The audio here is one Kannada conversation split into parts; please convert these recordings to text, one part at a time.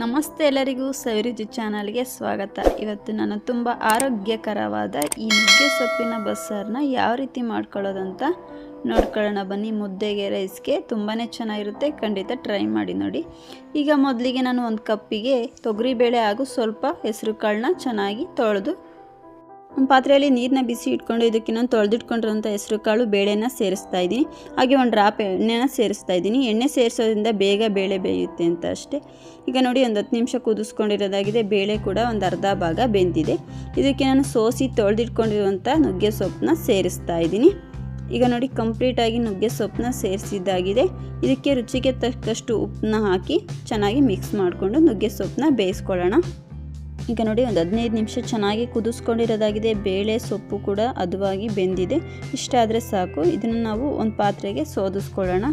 ನಮಸ್ತೆ ಎಲ್ಲರಿಗೂ ಸವಿರುಚಿ ಚಾನಲ್ಗೆ ಸ್ವಾಗತ. ಇವತ್ತು ನಾನು ತುಂಬ ಆರೋಗ್ಯಕರವಾದ ಈ ನುಗ್ಗೆ ಸೊಪ್ಪಿನ ಬಸ್ಸಾರನ್ನ ಯಾವ ರೀತಿ ಮಾಡ್ಕೊಳ್ಳೋದಂತ ನೋಡ್ಕೊಳ್ಳೋಣ. ಬನ್ನಿ, ಮುದ್ದೆಗೆ, ರೈಸ್ಗೆ ತುಂಬಾ ಚೆನ್ನಾಗಿರುತ್ತೆ. ಖಂಡಿತ ಟ್ರೈ ಮಾಡಿ ನೋಡಿ. ಈಗ ಮೊದಲಿಗೆ ನಾನು ಒಂದು ಕಪ್ಪಿಗೆ ತೊಗರಿಬೇಳೆ ಹಾಗೂ ಸ್ವಲ್ಪ ಹೆಸರು ಕಾಳನ್ನ ಚೆನ್ನಾಗಿ ತೊಳೆದು ಒಂದು ಪಾತ್ರೆಯಲ್ಲಿ ನೀರನ್ನ ಬಿಸಿ ಇಟ್ಕೊಂಡು ಇದಕ್ಕೆ ನಾನು ತೊಳೆದಿಟ್ಕೊಂಡಿರೋಂಥ ಹೆಸರು ಕಾಳು ಬೇಳೆನ ಸೇರಿಸ್ತಾ ಇದ್ದೀನಿ. ಹಾಗೆ ಒಂದು ಡ್ರಾಪ್ ಎಣ್ಣೆನ ಸೇರಿಸ್ತಾ ಇದ್ದೀನಿ. ಎಣ್ಣೆ ಸೇರಿಸೋದ್ರಿಂದ ಬೇಗ ಬೇಳೆ ಬೇಯುತ್ತೆ ಅಂತ ಅಷ್ಟೇ. ಈಗ ನೋಡಿ ಒಂದು ಹತ್ತು ನಿಮಿಷ ಕುದಿಸ್ಕೊಂಡಿರೋದಾಗಿದೆ. ಬೇಳೆ ಕೂಡ ಒಂದು ಅರ್ಧ ಭಾಗ ಬೆಂದಿದೆ. ಇದಕ್ಕೆ ನಾನು ಸೋಸಿ ತೊಳೆದಿಟ್ಕೊಂಡಿರುವಂಥ ನುಗ್ಗೆ ಸೊಪ್ಪನ್ನ ಸೇರಿಸ್ತಾ ಇದ್ದೀನಿ. ಈಗ ನೋಡಿ ಕಂಪ್ಲೀಟಾಗಿ ನುಗ್ಗೆ ಸೊಪ್ಪನ್ನ ಸೇರಿಸಿದ್ದಾಗಿದೆ. ಇದಕ್ಕೆ ರುಚಿಗೆ ತಕ್ಕಷ್ಟು ಉಪ್ಪನ್ನ ಹಾಕಿ ಚೆನ್ನಾಗಿ ಮಿಕ್ಸ್ ಮಾಡಿಕೊಂಡು ನುಗ್ಗೆ ಸೊಪ್ಪನ್ನ ಬೇಯಿಸ್ಕೊಳ್ಳೋಣ. ಈಗ ನೋಡಿ ಒಂದು ಹದಿನೈದು ನಿಮಿಷ ಚೆನ್ನಾಗಿ ಕುದಿಸ್ಕೊಂಡಿರೋದಾಗಿದೆ. ಬೇಳೆ ಸೊಪ್ಪು ಕೂಡ ಅದುವಾಗಿ ಬೆಂದಿದೆ. ಇಷ್ಟಾದರೆ ಸಾಕು. ಇದನ್ನು ನಾವು ಒಂದು ಪಾತ್ರೆಗೆ ಸೋದಿಸ್ಕೊಳ್ಳೋಣ.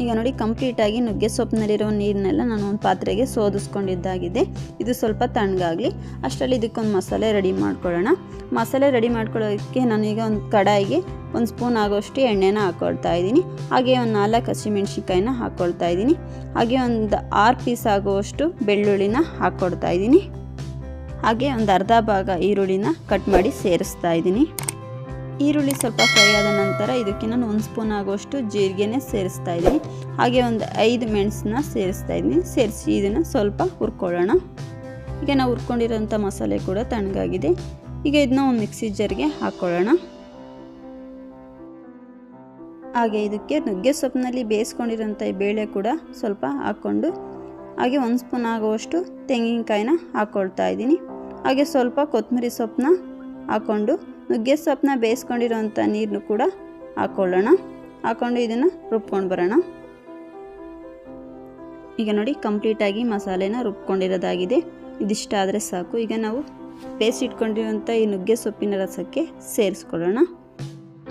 ಈಗ ನೋಡಿ ಕಂಪ್ಲೀಟಾಗಿ ನುಗ್ಗೆ ಸೊಪ್ಪಿನಲ್ಲಿರೋ ನೀರನ್ನೆಲ್ಲ ನಾನು ಒಂದು ಪಾತ್ರೆಗೆ ಸೋದಿಸ್ಕೊಂಡಿದ್ದಾಗಿದೆ. ಇದು ಸ್ವಲ್ಪ ತಣ್ಣಗಾಗಲಿ. ಅಷ್ಟರಲ್ಲಿ ಇದಕ್ಕೊಂದು ಮಸಾಲೆ ರೆಡಿ ಮಾಡ್ಕೊಳ್ಳೋಣ. ಮಸಾಲೆ ರೆಡಿ ಮಾಡ್ಕೊಳ್ಳೋದಕ್ಕೆ ನಾನೀಗ ಒಂದು ಕಡಾಯಿಗೆ ಒಂದು ಸ್ಪೂನ್ ಆಗೋಷ್ಟು ಎಣ್ಣೆನ ಹಾಕ್ಕೊಳ್ತಾ ಇದ್ದೀನಿ. ಹಾಗೆ ಒಂದು ನಾಲ್ಕು ಹಸಿಮೆಣ್ಸಿನ್ಕಾಯಿನ ಹಾಕ್ಕೊಳ್ತಾ ಇದ್ದೀನಿ. ಹಾಗೆ ಒಂದು ಆರು ಪೀಸ್ ಆಗುವಷ್ಟು ಬೆಳ್ಳುಳ್ಳಿನ ಹಾಕ್ಕೊಡ್ತಾ ಇದ್ದೀನಿ. ಹಾಗೆ ಒಂದು ಅರ್ಧ ಭಾಗ ಈರುಳ್ಳಿನ ಕಟ್ ಮಾಡಿ ಸೇರಿಸ್ತಾ ಇದ್ದೀನಿ. ಈರುಳ್ಳಿ ಸ್ವಲ್ಪ ಫ್ರೈ ಆದ ನಂತರ ಇದಕ್ಕೆ ನಾನು ಒಂದು ಸ್ಪೂನ್ ಆಗುವಷ್ಟು ಜೀರಿಗೆನೇ ಸೇರಿಸ್ತಾ ಇದ್ದೀನಿ. ಹಾಗೆ ಒಂದು ಐದು ಮೆಣಸನ್ನ ಸೇರಿಸ್ತಾ ಇದ್ದೀನಿ. ಸೇರಿಸಿ ಇದನ್ನು ಸ್ವಲ್ಪ ಹುರ್ಕೊಳ್ಳೋಣ. ಈಗ ನಾವು ಹುರ್ಕೊಂಡಿರೋಂಥ ಮಸಾಲೆ ಕೂಡ ತಣ್ಣಗಾಗಿದೆ. ಈಗ ಇದನ್ನ ಒಂದು ಮಿಕ್ಸಿ ಜರ್ಗೆ ಹಾಕ್ಕೊಳ್ಳೋಣ ಹಾಗೆ ಇದಕ್ಕೆ ನುಗ್ಗೆ ಸೊಪ್ಪಿನಲ್ಲಿ ಬೇಯಿಸ್ಕೊಂಡಿರೋಂಥ ಬೇಳೆ ಕೂಡ ಸ್ವಲ್ಪ ಹಾಕ್ಕೊಂಡು, ಹಾಗೆ ಒಂದು ಸ್ಪೂನ್ ಆಗುವಷ್ಟು ತೆಂಗಿನಕಾಯಿನ ಹಾಕ್ಕೊಳ್ತಾ ಇದ್ದೀನಿ. ಹಾಗೆ ಸ್ವಲ್ಪ ಕೊತ್ತಂಬರಿ ಸೊಪ್ಪನ್ನ ಹಾಕ್ಕೊಂಡು ನುಗ್ಗೆ ಸೊಪ್ಪನ್ನ ಬೇಯಿಸ್ಕೊಂಡಿರೋಂಥ ನೀರನ್ನು ಕೂಡ ಹಾಕ್ಕೊಳ್ಳೋಣ ಹಾಕ್ಕೊಂಡು ಇದನ್ನು ರುಬ್ಕೊಂಡು ಬರೋಣ. ಈಗ ನೋಡಿ ಕಂಪ್ಲೀಟಾಗಿ ಮಸಾಲೆನ ರುಬ್ಕೊಂಡಿರೋದಾಗಿದೆ. ಇದಿಷ್ಟಾದರೆ ಸಾಕು. ಈಗ ನಾವು ಬೇಯಿಸಿಟ್ಕೊಂಡಿರೋಂಥ ಈ ನುಗ್ಗೆ ಸೊಪ್ಪಿನ ರಸಕ್ಕೆ ಸೇರಿಸ್ಕೊಳ್ಳೋಣ.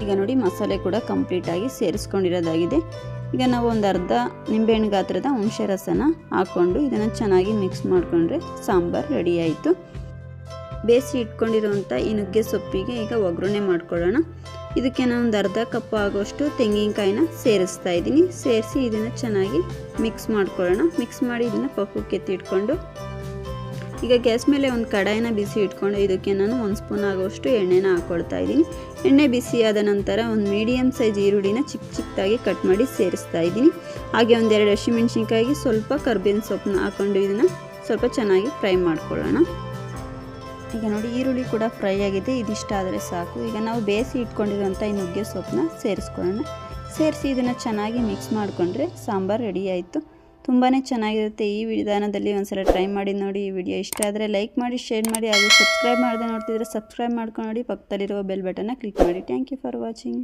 ಈಗ ನೋಡಿ ಮಸಾಲೆ ಕೂಡ ಕಂಪ್ಲೀಟಾಗಿ ಸೇರಿಸ್ಕೊಂಡಿರೋದಾಗಿದೆ. ಈಗ ನಾವು ಒಂದು ಅರ್ಧ ನಿಂಬೆಹಣ್ಣು ಗಾತ್ರದ ಹುಣಸೆ ರಸನ ಹಾಕ್ಕೊಂಡು ಇದನ್ನು ಚೆನ್ನಾಗಿ ಮಿಕ್ಸ್ ಮಾಡಿಕೊಂಡ್ರೆ ಸಾಂಬಾರು ರೆಡಿ ಆಯಿತು. ಬೇಯಿಸಿ ಇಟ್ಕೊಂಡಿರುವಂಥ ಈ ನುಗ್ಗೆ ಸೊಪ್ಪಿಗೆ ಈಗ ಒಗ್ಗರಣೆ ಮಾಡ್ಕೊಳ್ಳೋಣ. ಇದಕ್ಕೆ ನಾನು ಒಂದು ಅರ್ಧ ಕಪ್ ಆಗೋಷ್ಟು ತೆಂಗಿನಕಾಯಿನ ಸೇರಿಸ್ತಾ ಇದ್ದೀನಿ. ಸೇರಿಸಿ ಇದನ್ನು ಚೆನ್ನಾಗಿ ಮಿಕ್ಸ್ ಮಾಡ್ಕೊಳ್ಳೋಣ. ಮಿಕ್ಸ್ ಮಾಡಿ ಇದನ್ನು ಪಕ್ಕಕ್ಕೆ ಎತ್ತಿಟ್ಕೊಂಡು ಈಗ ಗ್ಯಾಸ್ ಮೇಲೆ ಒಂದು ಕಡಾಯಿನ ಬಿಸಿ ಇಟ್ಕೊಂಡು ಇದಕ್ಕೆ ನಾನು ಒಂದು ಸ್ಪೂನ್ ಆಗೋಷ್ಟು ಎಣ್ಣೆನ ಹಾಕ್ಕೊಳ್ತಾ ಇದ್ದೀನಿ. ಎಣ್ಣೆ ಬಿಸಿಯಾದ ನಂತರ ಒಂದು ಮೀಡಿಯಮ್ ಸೈಜ್ ಈರುಳ್ಳಿನ ಚಿಕ್ಕ ಚಿಕ್ಕದಾಗಿ ಕಟ್ ಮಾಡಿ ಸೇರಿಸ್ತಾ ಇದ್ದೀನಿ. ಹಾಗೆ ಒಂದೆರಡು ಹಸಿಮೆಣ್ಸಿನ್ಕಾಯಿಗೆ ಸ್ವಲ್ಪ ಕರ್ಬೇವಿನ ಸೊಪ್ಪನ್ನ ಹಾಕ್ಕೊಂಡು ಇದನ್ನು ಸ್ವಲ್ಪ ಚೆನ್ನಾಗಿ ಫ್ರೈ ಮಾಡ್ಕೊಳ್ಳೋಣ. ಈಗ ನೋಡಿ, ಈರುಳ್ಳಿ ಕೂಡ ಫ್ರೈ ಆಗಿದೆ, ಇದಿಷ್ಟ ಆದರೆ ಸಾಕು. ಈಗ ನಾವು ಬೇಯಿಸಿ ಇಟ್ಕೊಂಡಿರುವಂಥ ಈ ನುಗ್ಗೆ ಸೊಪ್ಪನ್ನ ಸೇರಿಸ್ಕೊಳ್ಳೋಣ. ಸೇರಿಸಿ ಇದನ್ನು ಚೆನ್ನಾಗಿ ಮಿಕ್ಸ್ ಮಾಡಿಕೊಂಡ್ರೆ ಸಾಂಬಾರು ರೆಡಿ ಆಯಿತು. ತುಂಬಾ ಚೆನ್ನಾಗಿರುತ್ತೆ ಈ ವಿಧಾನದಲ್ಲಿ ಒಂದ್ಸಲ ಟ್ರೈ ಮಾಡಿ ನೋಡಿ ಈ ವಿಡಿಯೋ ಇಷ್ಟ ಆದರೆ ಲೈಕ್ ಮಾಡಿ ಶೇರ್ ಮಾಡಿ, ಹಾಗೂ ಸಬ್ಸ್ಕ್ರೈಬ್ ಮಾಡದೆ ನೋಡ್ತಿದ್ರೆ ಸಬ್ಸ್ಕ್ರೈಬ್ ಮಾಡ್ಕೊಂಡು ನೋಡಿ ಪಕ್ಕದಲ್ಲಿರುವ ಬೆಲ್ ಬಟನ್ನ ಕ್ಲಿಕ್ ಮಾಡಿ. Thank you for watching